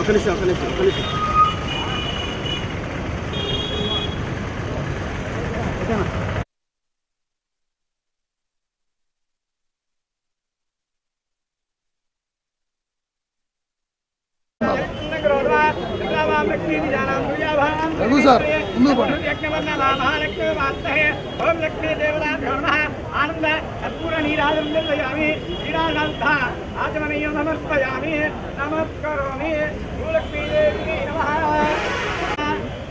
ఒక నిమిషం ఒక रघु सर ओम लक्ष्मी देवता आनंद कर्पूर नीराजमी नीरानंद आचमनीय नमस्पयामी नमस्करोमि भूलक्ष्मी देवी नमः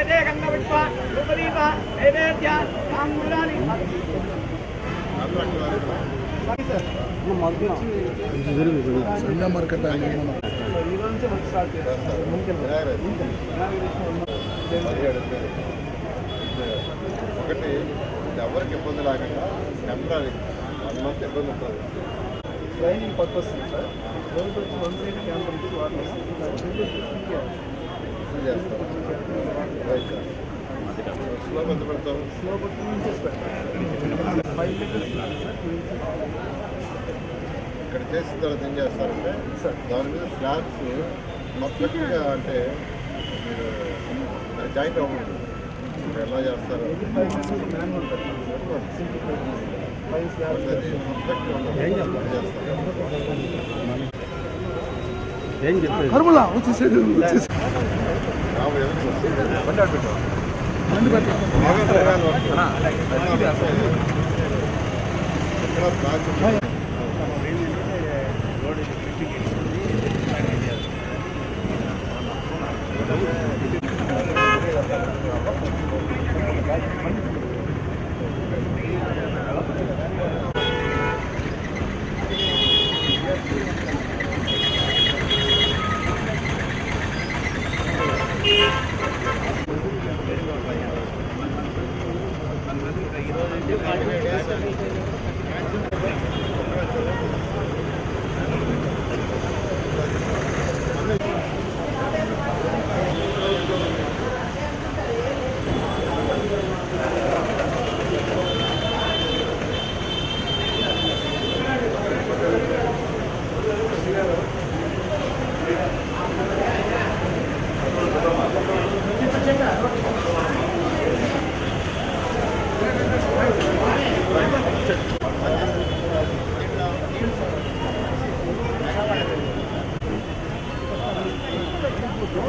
एते गन्धविश्व उपदीप एतेत्य ताम्बूलानि ಸಣ್ಣ ಮಾರ್ಕೆಟ್ ಆಗಿದೆ ఒకటి ఎవరికి ఇబ్బంది లేకుండా టెంపరీ వన్ మంత్ ఇబ్బంది ఉంటుంది. Training purpose sir. రోజు వచ్చి వన్ సైడ్ క్యాంప్ నుంచి వాటర్ స్లో ఎంత పెడతారు స్లో పెట్టాలి five litres sir. Two inches ఇక్కడ చేసిన తర్వాత ఏం చేస్తారంటే సార్. దాని మీద స్లాబ్స్ పర్ఫెక్ట్గా అంటే మీరు జాయింట్ అవ్వదు మీరు ఎలా చేస్తారు పెట్టాలి సార్ సింప్లిఫై ఫైవ్ స్లాబ్స్ అది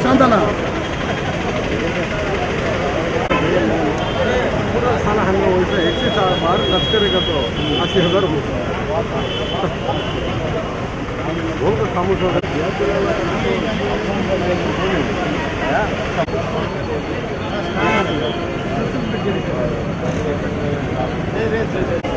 산다나 사나 한거 어디서 액시 다 말을 납치해가 또 다시 해가로 뭔가 사무소가 네, 네, 네, 네.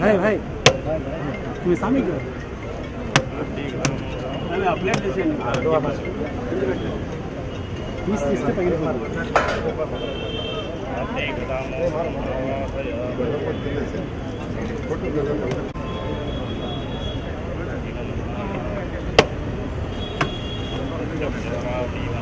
भाई भाई। तुम्हें सामने क्यों? हाँ, तीस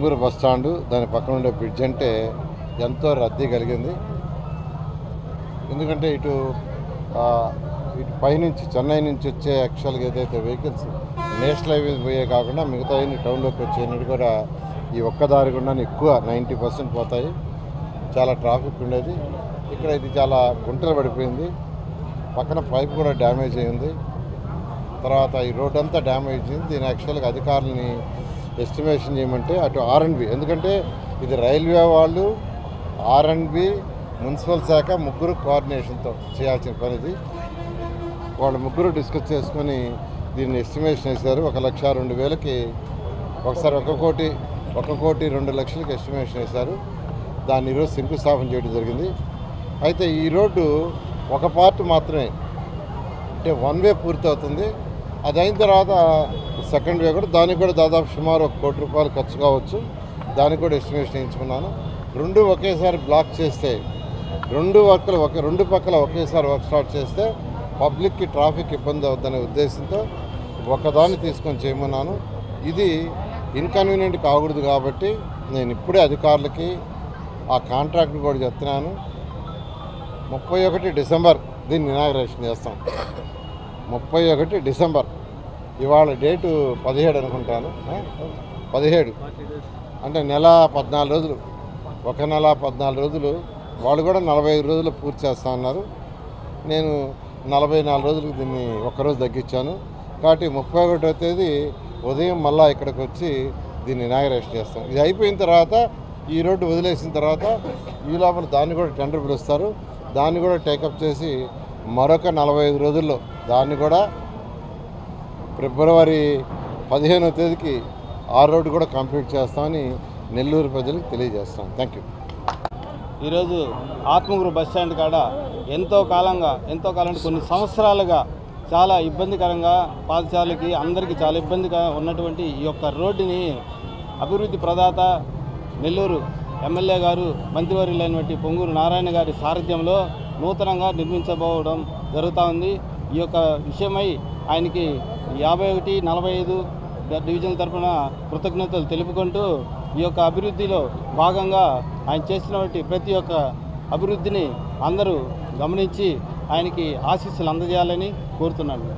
రోడ్డు బస్ స్టాండ్ దాని పక్కన ఉండే బ్రిడ్జ్ అంటే ఎంతో రద్దీ కలిగింది. ఎందుకంటే ఇటు ఇటు పైనుంచి చెన్నై నుంచి వచ్చే యాక్చువల్గా ఏదైతే వెహికల్స్ నేషనల్ హైవే పోయే కాకుండా మిగతా టౌన్లోకి వచ్చేది కూడా ఈ ఒక్క దారి గుండా ఎక్కువ నైంటీ పర్సెంట్ పోతాయి. చాలా ట్రాఫిక్ ఉండేది. ఇక్కడ ఇది చాలా గుంటలు పడిపోయింది. పక్కన పైప్ కూడా డ్యామేజ్ అయింది. తర్వాత ఈ రోడ్ అంతా డ్యామేజ్ అయింది. దీని యాక్చువల్గా అధికారులని ఎస్టిమేషన్ చేయమంటే అటు ఆర్ఎండ్బి ఎందుకంటే ఇది రైల్వే వాళ్ళు ఆర్ఎండ్బి మున్సిపల్ శాఖ ముగ్గురు కోఆర్డినేషన్తో చేయాల్సిన పనిది. వాళ్ళు ముగ్గురు డిస్కస్ చేసుకొని దీన్ని ఎస్టిమేషన్ వేశారు. ఒక లక్ష రెండు వేలకి ఒకసారి ఒక కోటి ఒక కోటి రెండు లక్షలకి ఎస్టిమేషన్ వేశారు. దాన్ని ఈరోజు శంకుస్థాపన చేయడం జరిగింది. అయితే ఈ రోడ్డు ఒక పార్ట్ మాత్రమే. అంటే వన్ వే పూర్తి అవుతుంది అది అయిన తర్వాత సెకండ్ వే కూడా దానికి కూడా దాదాపు సుమారు ఒక కోటి రూపాయలు ఖర్చు కావచ్చు. దానికి కూడా ఎస్టిమేషన్ వేయించుకున్నాను. రెండు ఒకేసారి బ్లాక్ చేస్తే రెండు వర్క్లు ఒక రెండు పక్కల ఒకేసారి వర్క్ స్టార్ట్ చేస్తే పబ్లిక్కి ట్రాఫిక్ ఇబ్బంది అవుద్దనే ఉద్దేశంతో ఒకదాన్ని తీసుకొని చేయమన్నాను. ఇది ఇన్కన్వీనియంట్ కాకూడదు కాబట్టి నేను ఇప్పుడే అధికారులకి ఆ కాంట్రాక్ట్ కూడా చెప్తున్నాను. ముప్పై ఒకటి డిసెంబర్ దీన్ని ఇనాగ్రేషన్ చేస్తాం. ముప్పై ఒకటి డిసెంబర్. ఇవాళ డేటు పదిహేడు అనుకుంటాను. పదిహేడు. అంటే నెల పద్నాలుగు రోజులు. ఒక నెల పద్నాలుగు రోజులు వాళ్ళు కూడా నలభై ఐదు రోజులు పూర్తి చేస్తా ఉన్నారు. నేను నలభై నాలుగు రోజులకు దీన్ని ఒక్కరోజు తగ్గించాను. కాబట్టి ముప్పై ఒకటో తేదీ ఉదయం మళ్ళా ఇక్కడికి వచ్చి దీన్ని ఇనాగరేషన్ చేస్తాం. ఇది అయిపోయిన తర్వాత ఈ రోడ్డు వదిలేసిన తర్వాత ఈ లోపల దాన్ని కూడా టెండర్ పిలుస్తారు. దాన్ని కూడా టేకప్ చేసి మరొక నలభై ఐదు రోజుల్లో దాన్ని కూడా ఫిబ్రవరి పదిహేనో తేదీకి ఆ రోడ్డు కూడా కంప్లీట్ చేస్తామని నెల్లూరు ప్రజలకు తెలియజేస్తాం. థ్యాంక్ యూ ఈరోజు ఆత్మగురు బస్ స్టాండ్ కాడ ఎంతో కాలంగా ఎంతో కాలం అంటే కొన్ని సంవత్సరాలుగా చాలా ఇబ్బందికరంగా పాదచారులకి అందరికీ చాలా ఇబ్బందిగా ఉన్నటువంటి ఈ యొక్క రోడ్డుని అభివృద్ధి ప్రదాత నెల్లూరు ఎమ్మెల్యే గారు మంత్రివర్యులైనటువంటి పొంగూరు నారాయణ గారి సారథ్యంలో నూతనంగా నిర్మించబోవడం జరుగుతూ ఉంది. ఈ యొక్క విషయమై ఆయనకి యాభై ఒకటి నలభై ఐదు డివిజన్ తరఫున కృతజ్ఞతలు తెలుపుకుంటూ ఈ యొక్క అభివృద్ధిలో భాగంగా ఆయన చేసినటువంటి ప్రతి ఒక్క అభివృద్ధిని అందరూ గమనించి ఆయనకి ఆశీస్సులు అందజేయాలని కోరుతున్నాను.